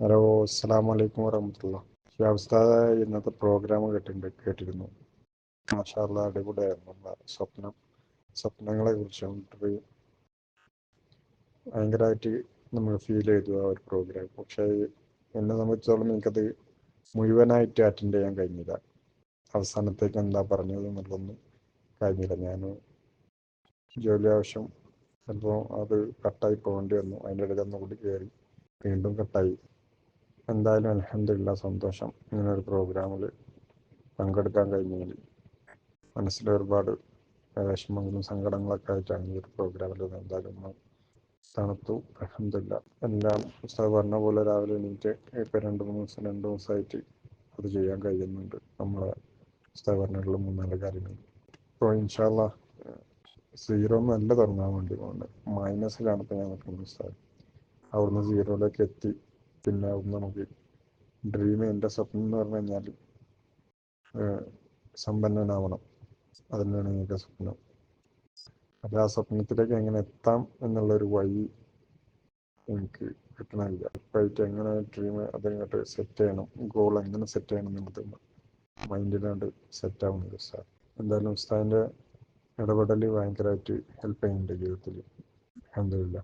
Hello അസ്സാം വലൈക്കും വരഹമുല്ല ഉസ്താദ് ഇന്നത്തെ പ്രോഗ്രാം കേട്ടിട്ടുണ്ട് കേട്ടിരുന്നു. മാഷാല്ല അടിപൊളിയായിരുന്നു സ്വപ്നം. സ്വപ്നങ്ങളെ കുറിച്ച് ഭയങ്കരമായിട്ട് നമ്മൾ ഫീൽ ചെയ്തു ആ ഒരു പ്രോഗ്രാം പക്ഷേ എന്നെ സംബന്ധിച്ചോളം എനിക്കത് മുഴുവനായിട്ട് അറ്റൻഡ് ചെയ്യാൻ കഴിഞ്ഞില്ല. അവസാനത്തേക്ക് എന്താ പറഞ്ഞത് എന്നുള്ളതൊന്നും കഴിഞ്ഞില്ല. ഞാൻ ജോലി ആവശ്യം ചിലപ്പോൾ അത് കട്ടായി പോകേണ്ടി വന്നു. അതിന്റെ ഇടയിൽ ഒന്നുകൂടി കയറി വീണ്ടും കട്ടായി എന്തായാലും അലഹമില്ല സന്തോഷം. ഇങ്ങനെ ഒരു പ്രോഗ്രാമിൽ പങ്കെടുക്കാൻ കഴിഞ്ഞതിൽ മനസ്സിൽ ഒരുപാട് വിഷമങ്ങളും സങ്കടങ്ങളൊക്കെ ആയിട്ടാണ് ഈ ഒരു പ്രോഗ്രാമിൽ എന്തായാലും തണുത്തു. അലഹമില്ല എല്ലാം പുസ്തകം പറഞ്ഞ പോലെ രാവിലെ എണീറ്റ് ഇപ്പം രണ്ട് മൂന്ന് ദിവസം രണ്ട് ദിവസമായിട്ട് അത് ചെയ്യാൻ കഴിയുന്നുണ്ട്. നമ്മളെ പുസ്തകം പറഞ്ഞിട്ടുള്ള മൂന്നാൽ കാര്യങ്ങൾ. ഇപ്പോൾ ഇൻഷാല്ല സീറോ നല്ല തുടങ്ങാൻ വേണ്ടി പോകുന്നത് മൈനസിലാണ് ഇപ്പം ഞാൻ നിൽക്കുന്നത് പുസ്തകം അവിടുന്ന് സീറോയിലേക്ക് എത്തി. പിന്നെ ഒന്ന് നമുക്ക് ഡ്രീം എന്റെ സ്വപ്നം എന്ന് പറഞ്ഞു കഴിഞ്ഞാൽ സമ്പന്നനാവണം. അതിനാണ് എന്റെ സ്വപ്നം. അപ്പോൾ ആ സ്വപ്നത്തിലേക്ക് എങ്ങനെ എത്താം എന്നുള്ളൊരു വഴി എനിക്ക് കിട്ടണമില്ല ഇപ്പോഴായിട്ട് എങ്ങനെ ഡ്രീം അതിങ്ങോട്ട് സെറ്റ് ചെയ്യണം ഗോൾ എങ്ങനെ സെറ്റ് ചെയ്യണം എന്നുള്ളത് മൈൻഡിലാണ്ട് സെറ്റ് ആവുന്നത് സാർ എന്തായാലും ഉസ്താദിന്റെ ഇടപെടൽ ഭയങ്കരമായിട്ട് ഹെൽപ്പ് ചെയ്യുന്നുണ്ട് ജീവിതത്തിൽ. അലഹമില്ല